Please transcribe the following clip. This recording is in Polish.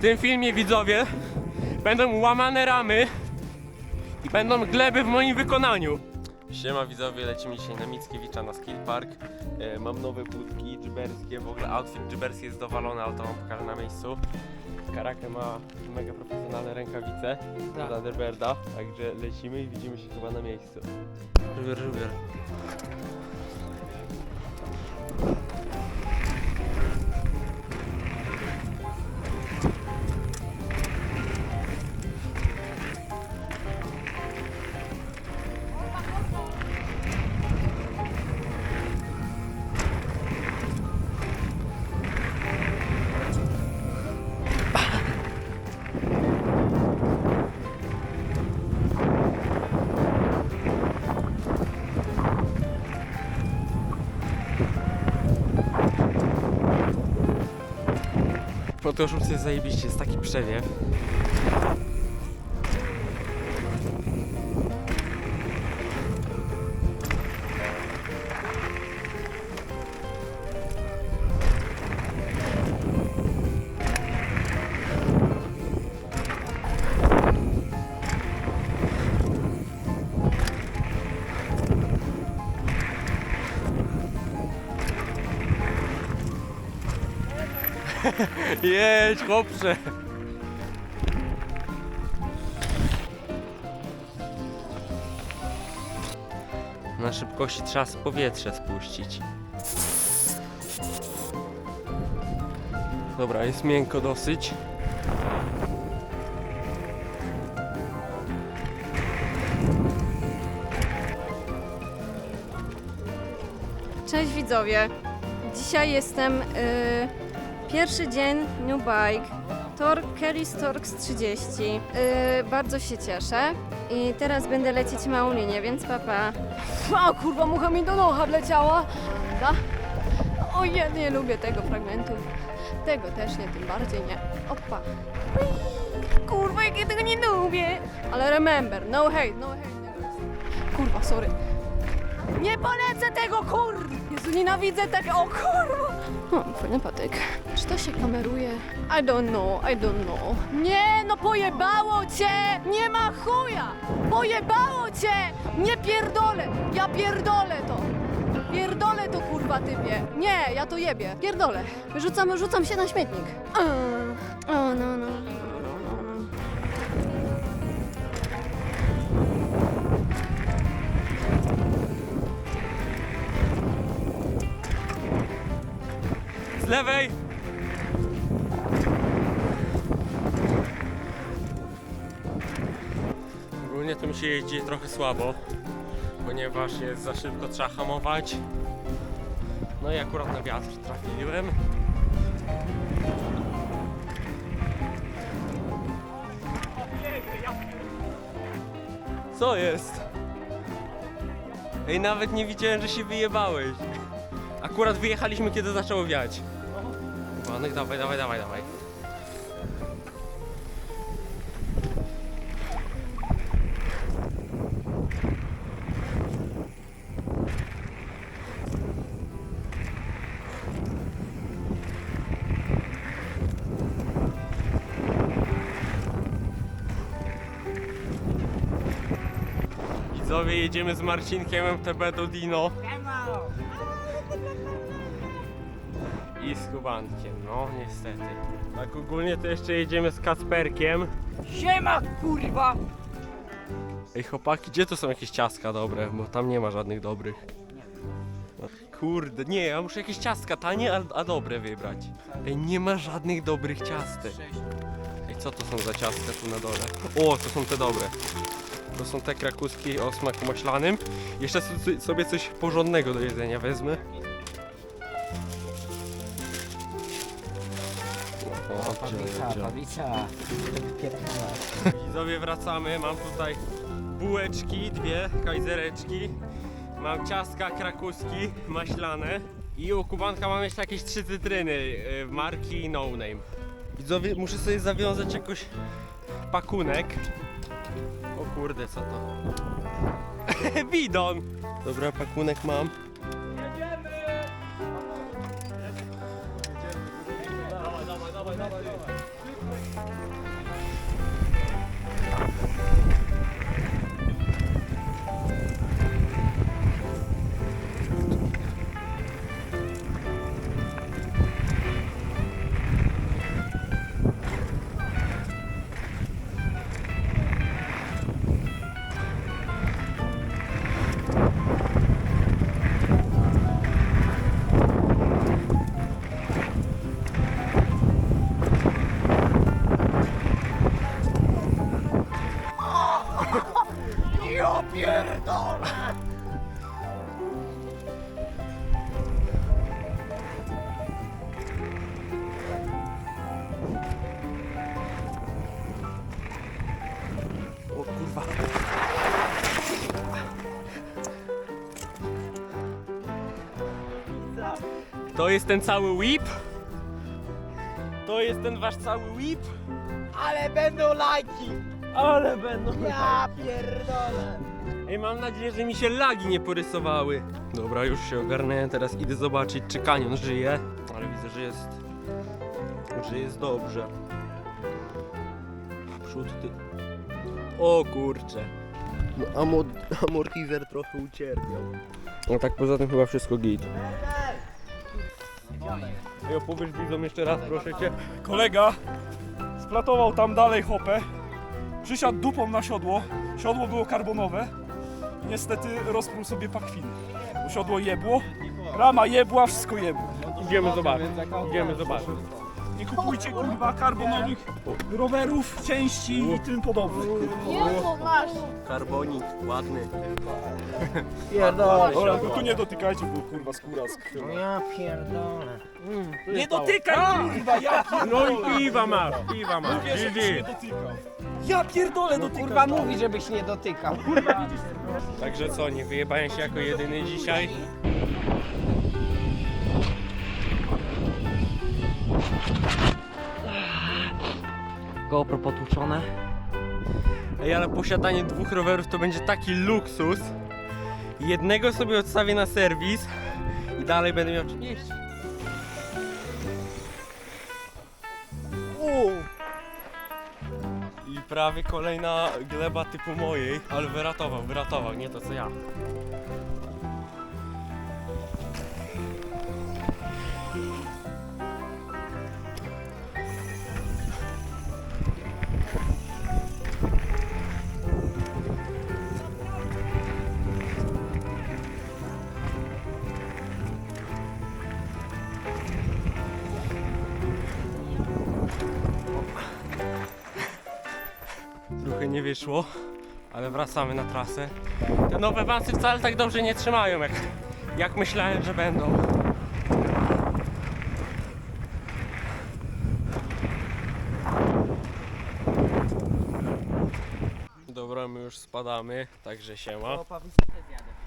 W tym filmie widzowie będą łamane ramy i będą gleby w moim wykonaniu. Siema widzowie, lecimy dzisiaj na Mickiewicza na Skill Park. E, mam nowe budki dżyberskie, w ogóle outfit dżyberski jest dowalony, ale to wam pokażę na miejscu. Karakę ma mega profesjonalne rękawice Tak. dla Derberda, także lecimy i widzimy się chyba na miejscu. Żubier, żubier. Jest zajebiście, jest taki przewiew. Jedź, chłopcze! Na szybkości trzeba z powietrze spuścić. Dobra, jest miękko dosyć. Cześć widzowie. Dzisiaj jestem y, pierwszy dzień New Bike. Tor Kelly Storks 30. Y, bardzo się cieszę. I teraz będę lecieć małą linię, więc papa. O kurwa, mucha mi do nocha wleciała. Da. O ja nie lubię tego fragmentu. Tego też nie, tym bardziej nie. Opa. Kurwa, jak ja tego nie lubię. Ale remember, no hate, no hate. Kurwa, sorry. Nie polecę tego, kur! Jezu, nienawidzę tego, o kurwa! O, fajny patyk. Czy to się kameruje? I don't know, I don't know. Nie, no pojebało cię! Nie ma chuja! Pojebało cię! Nie pierdolę! Ja pierdolę to! Pierdolę to, kurwa, typie! Nie, ja to jebie. Pierdolę. Wyrzucam, rzucam się na śmietnik. O, no, no, no, no, no, lewej! Ogólnie to mi się jeździ trochę słabo, ponieważ jest za szybko, trzeba hamować. No i akurat na wiatr trafiłem. Co jest? Ej, nawet nie widziałem, że się wyjebałeś. Akurat wyjechaliśmy, kiedy zaczęło wiać. Chyba, no dawaj, dawaj, dawaj, dawaj. Widzowie, jedziemy z Marcinkiem MTB do Dino. I z Kubankiem, no niestety. Tak ogólnie to jeszcze jedziemy z Kacperkiem. Siema kurwa! Ej chłopaki, gdzie to są jakieś ciastka dobre? Bo tam nie ma żadnych dobrych. Kurde, nie, ja muszę jakieś ciastka tanie, a, a dobre wybrać. Ej, nie ma żadnych dobrych ciastek. Ej, co to są za ciastka tu na dole? O, to są te dobre. To są te krakuski o smaku maślanym. Jeszcze sobie coś porządnego do jedzenia wezmę. Pawica. Wypierdala. Widzowie wracamy, mam tutaj bułeczki, dwie kajzereczki, mam ciastka krakuski maślane i u Kubanka mam jeszcze jakieś trzy cytryny y, marki No Name. Widzowie, muszę sobie zawiązać jakoś pakunek. O kurde, co to? Bidon! Dobra, pakunek mam. To jest ten cały whip? To jest ten wasz cały whip? Ale będą lajki! Ale będą. Ja pierdolę! Ej, mam nadzieję, że mi się lagi nie porysowały. Dobra, już się ogarnąłem, teraz idę zobaczyć, czy kanion żyje. Ale widzę, że jest... że jest dobrze. Przód ty... O kurcze. No, amo... amortizer trochę ucierpiał. No tak poza tym chyba wszystko git. Ej, opowiesz widzom jeszcze raz, proszę cię. Kolega splatował tam dalej hopę, przysiadł dupą na siodło, siodło było karbonowe i niestety rozpruł sobie pakwiny. Bo siodło jebło, rama jebła, wszystko jebło. Idziemy zobaczyć. Idziemy zobaczyć. Nie kupujcie kurwa karbonowych rowerów, części i tym podobnych. Karbonik, ładny. Pierdolę Dobra, tylko tu nie dotykajcie, bo kurwa skóra z krwią. Ja pierdolę. Nie dotykaj kurwa, ja No i piwa masz, piwa masz. Wiesz, żebyś nie GG. dotykał. Ja pierdolę dotykam. Kurwa mówi, żebyś nie dotykał. Także co, nie wyjebałem się jako jedyny dzisiaj. GoPro potłuczone. Ej, ale posiadanie dwóch rowerów to będzie taki luksus. Jednego sobie odstawię na serwis i dalej będę miał czym jeździć. I prawie kolejna gleba typu mojej, ale wyratował, wyratował, nie to co ja. Trochę nie wyszło, ale wracamy na trasę. Te nowe wansy wcale tak dobrze nie trzymają, jak, jak myślałem, że będą. Dobra, my już spadamy, także wysoko zjadę.